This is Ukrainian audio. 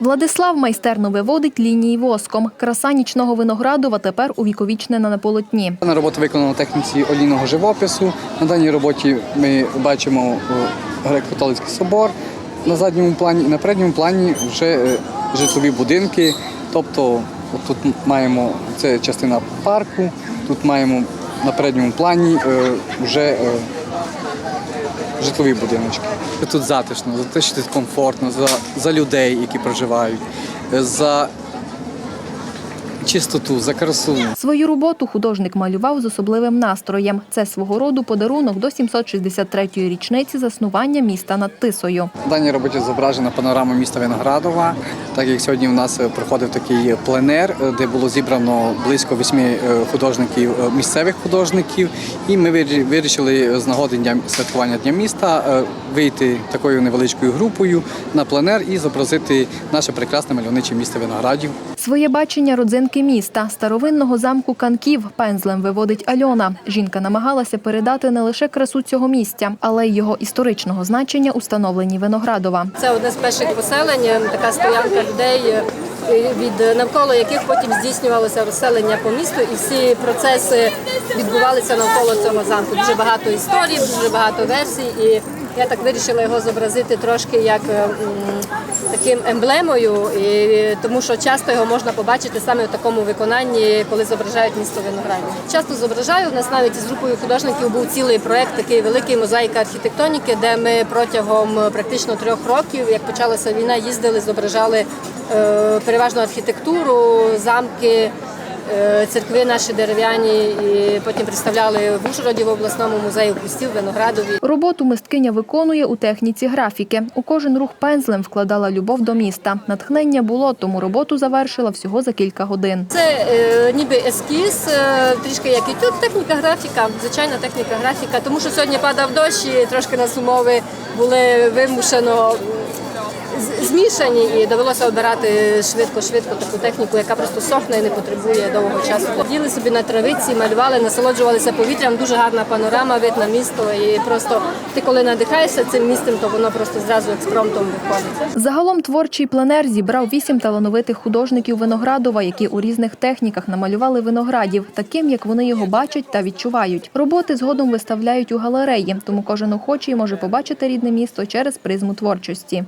Владислав майстерно виводить лінії воском. Краса нічного виноградова тепер увіковічнена на полотні. Дана робота виконана техніці олійного живопису. На даній роботі ми бачимо е, греко-католицький собор на задньому плані на передньому плані вже е, житлові будинки. Тобто тут маємо це частина парку, тут маємо на передньому плані е, вже житлові будиночки. Тут затишно, затишно, комфортно, за, за людей, які проживають, за чистоту, за красу. Свою роботу художник малював з особливим настроєм. Це свого роду подарунок до 763-ї річниці заснування міста над Тисою. В даній роботі зображена панорама міста Виноградова, так як сьогодні у нас е, проходив такий пленер, е, де було зібрано близько восьми е, художників, е, місцевих художників. І ми вирі- вирішили з нагоди дня святкування дня міста е, вийти такою невеличкою групою на пленер і зобразити наше прекрасне мальовниче місто Виноградів. Своє бачення родзинки міста, старовинного замку Канків, пензлем виводить Альона. Жінка намагалася передати не лише красу цього місця, але й його історичного значення у становленні Виноградова. Це одне з перших поселень, така стоянка людей, е, від навколо яких потім здійснювалося розселення по місту, і всі процеси відбувалися навколо цього замку. Дуже багато історій, дуже багато версій. І я так вирішила його зобразити трошки як е, таким емблемою, і, тому що часто його можна побачити саме в такому виконанні, коли зображають місто Виноградів. Часто зображаю. У нас навіть із групою художників був цілий проект, такий великий мозаїка архітектоніки, де ми протягом е, практично трьох років, як почалася війна, їздили, зображали е, переважно архітектуру, замки. Е, Церкви наші дерев'яні і потім представляли в Ужгороді в обласному музеї в Пустів, Виноградові. Роботу мисткиня виконує у техніці графіки. У кожен рух пензлем вкладала любов до міста. Натхнення було, тому роботу завершила всього за кілька годин. Це е, ніби ескіз, е, трішки як і тут техніка графіка, звичайна техніка графіка, тому що сьогодні падав дощ і трошки нас умови були вимушено змішані і довелося обирати швидко-швидко таку техніку, яка просто сохне і не потребує довгого часу. Діли собі на травиці, малювали, насолоджувалися повітрям, дуже гарна панорама, вид на місто. І просто ти коли надихаєшся цим містом, то воно просто зразу експромтом виходить. Загалом творчий пленер зібрав вісім талановитих художників Виноградова, які у різних техніках намалювали виноградів, таким як вони його бачать та відчувають. Роботи згодом виставляють у галереї, тому кожен охочий може побачити рідне місто через призму творчості.